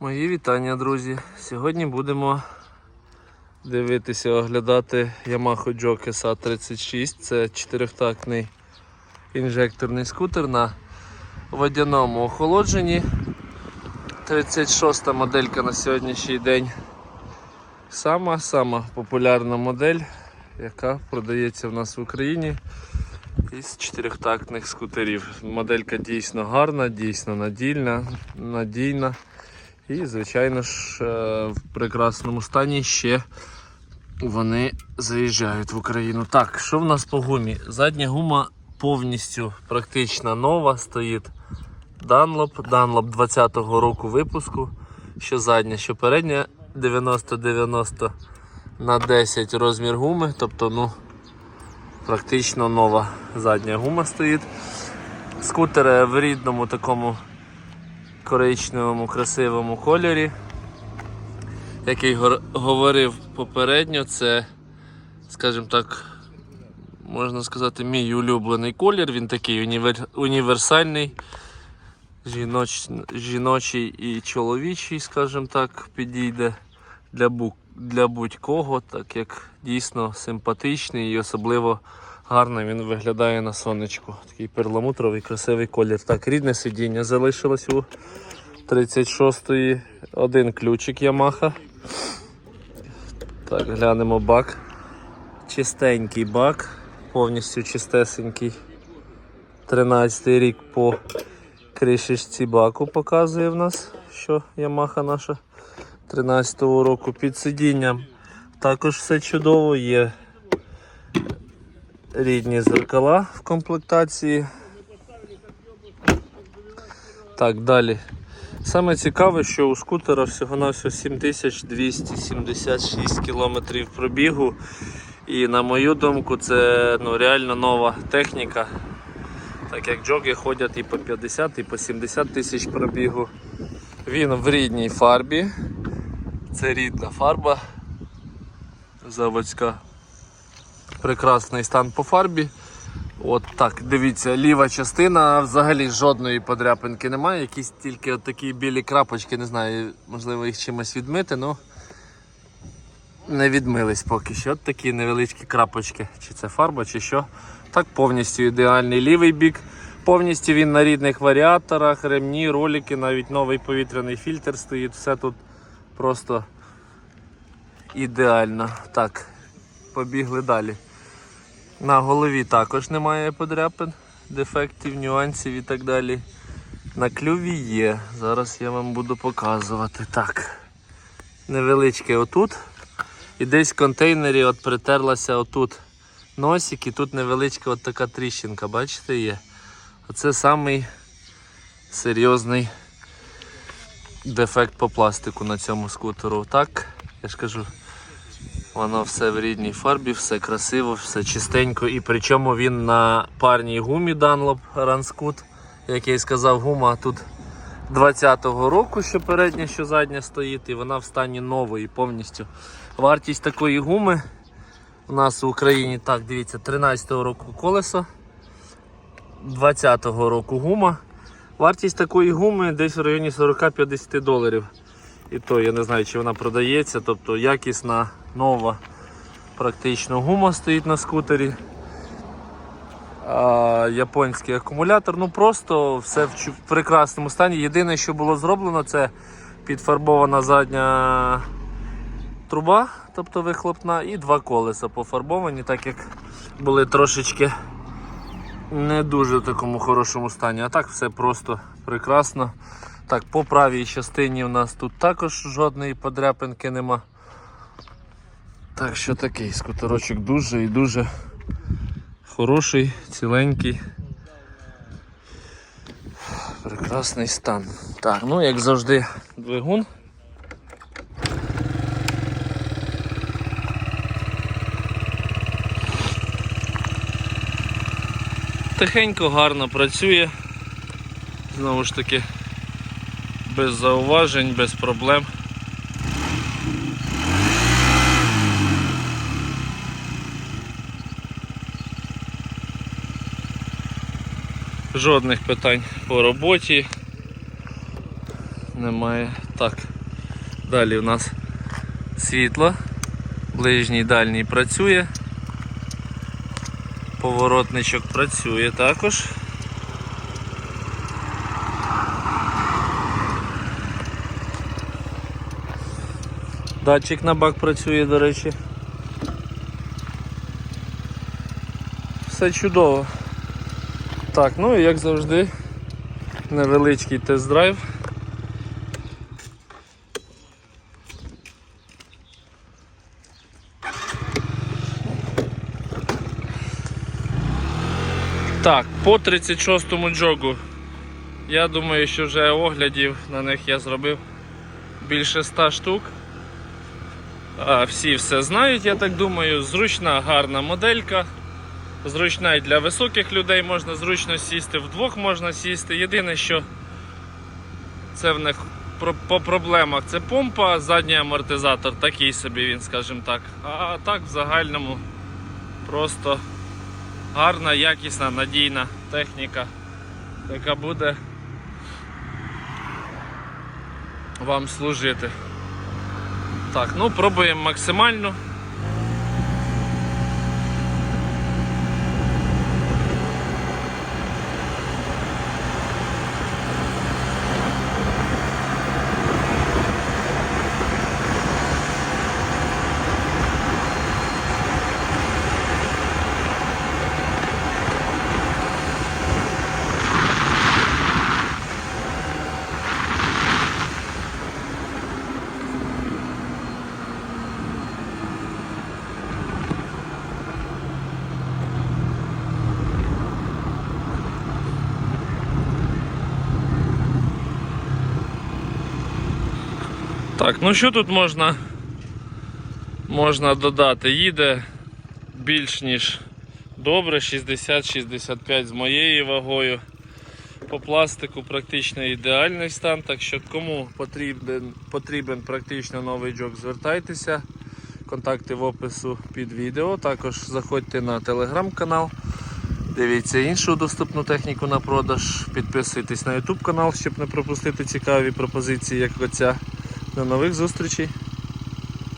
Мої вітання, друзі. Сьогодні будемо дивитися, оглядати Yamaha Joke SA36. Це чотирьохтактний інжекторний скутер на водяному охолодженні. 36 моделька на сьогоднішній день. Сама-сама популярна модель, яка продається в нас в Україні із чотирьохтактних скутерів. Моделька дійсно гарна, дійсно надільна, надійна. І, звичайно ж, е, в прекрасному стані ще вони заїжджають в Україну. Так, що в нас по гумі? Задня гума повністю практично нова стоїть. Dunlop, Dunlop 20-го року випуску. Що задня, що передня 90-90 на 10 розмір гуми. Тобто, ну, практично нова задня гума стоїть. Скутер в рідному такому коричневому красивому кольорі. Як я говорив попередньо, це, скажімо так, можна сказати, мій улюблений колір. Він такий універ... універсальний, жіноч... жіночий і чоловічий, скажімо так, підійде для, бу... для будь-кого, так як дійсно симпатичний і особливо гарно він виглядає на сонечку. Такий перламутровий красивий колір. Так, рідне сидіння залишилось у 36-ї. Один ключик Yamaha. Так, глянемо бак. Чистенький бак, повністю чистесенький. 13 й рік по кришечці баку показує в нас, що Yamaha наша 13-го року під сидінням. Також все чудово, є рідні зеркала в комплектації. Так, далі. Саме цікаве, що у скутера всього-навсього 7276 км пробігу. І на мою думку, це ну, реально нова техніка. Так як джоги ходять і по 50, і по 70 тисяч пробігу. Він в рідній фарбі. Це рідна фарба заводська. Прекрасний стан по фарбі. От так, дивіться, ліва частина взагалі жодної подряпинки немає. Якісь тільки от такі білі крапочки, не знаю, можливо їх чимось відмити, але не відмились поки що. От такі невеличкі крапочки. Чи це фарба, чи що. Так, повністю ідеальний лівий бік. Повністю він на рідних варіаторах, ремні, ролики, навіть новий повітряний фільтр стоїть. Все тут просто ідеально. Так, побігли далі. На голові також немає подряпин, дефектів, нюансів і так далі. На клюві є. Зараз я вам буду показувати. Так. Невеличке отут. І десь в контейнері от притерлася отут носик, і тут невеличка от така тріщинка, бачите, є. Оце самий серйозний дефект по пластику на цьому скутеру. Так, я ж кажу. Воно все в рідній фарбі, все красиво, все чистенько. І причому він на парній гумі Dunlop Ranscoot. Як я і сказав, гума тут 20-го року, що передня, що задня стоїть, і вона в стані нової повністю. Вартість такої гуми у нас в Україні, так, дивіться, 13-го року колесо, 20-го року гума. Вартість такої гуми десь в районі 40-50 доларів. І то я не знаю, чи вона продається, тобто якісна, нова, практично гума стоїть на скутері. Японський акумулятор. Ну просто все в, в прекрасному стані. Єдине, що було зроблено, це підфарбована задня труба, тобто вихлопна, і два колеса пофарбовані, так як були трошечки не дуже в такому хорошому стані. А так все просто прекрасно. Так, по правій частині у нас тут також жодної подряпинки нема. Так що такий скутерочок дуже і дуже хороший, ціленький. Прекрасний стан. Так, ну як завжди, двигун. Тихенько, гарно працює. Знову ж таки, без зауважень, без проблем. Жодних питань по роботі. немає. Так. Далі у нас світло. Ближній дальній працює. Поворотничок працює також. Датчик на бак працює, до речі. Все чудово. Так, ну і як завжди, невеличкий тест-драйв. Так, по 36-му джогу. Я думаю, що вже оглядів на них я зробив більше 100 штук. А, Всі все знають, я так думаю. Зручна, гарна моделька. Зручна і для високих людей можна зручно сісти, вдвох можна сісти. Єдине, що це в них по проблемах це помпа, задній амортизатор, такий собі він, скажімо так. А так в загальному просто гарна, якісна, надійна техніка, яка буде вам служити. Так, ну пробуємо максимально. Так, ну що тут можна, можна додати? Їде більш ніж добре, 60-65 з моєю вагою. По пластику практично ідеальний стан, так що кому потрібен, потрібен практично новий джок, звертайтеся. Контакти в опису під відео. Також заходьте на телеграм-канал. Дивіться іншу доступну техніку на продаж. Підписуйтесь на YouTube канал, щоб не пропустити цікаві пропозиції, як оця. До нових зустрічей!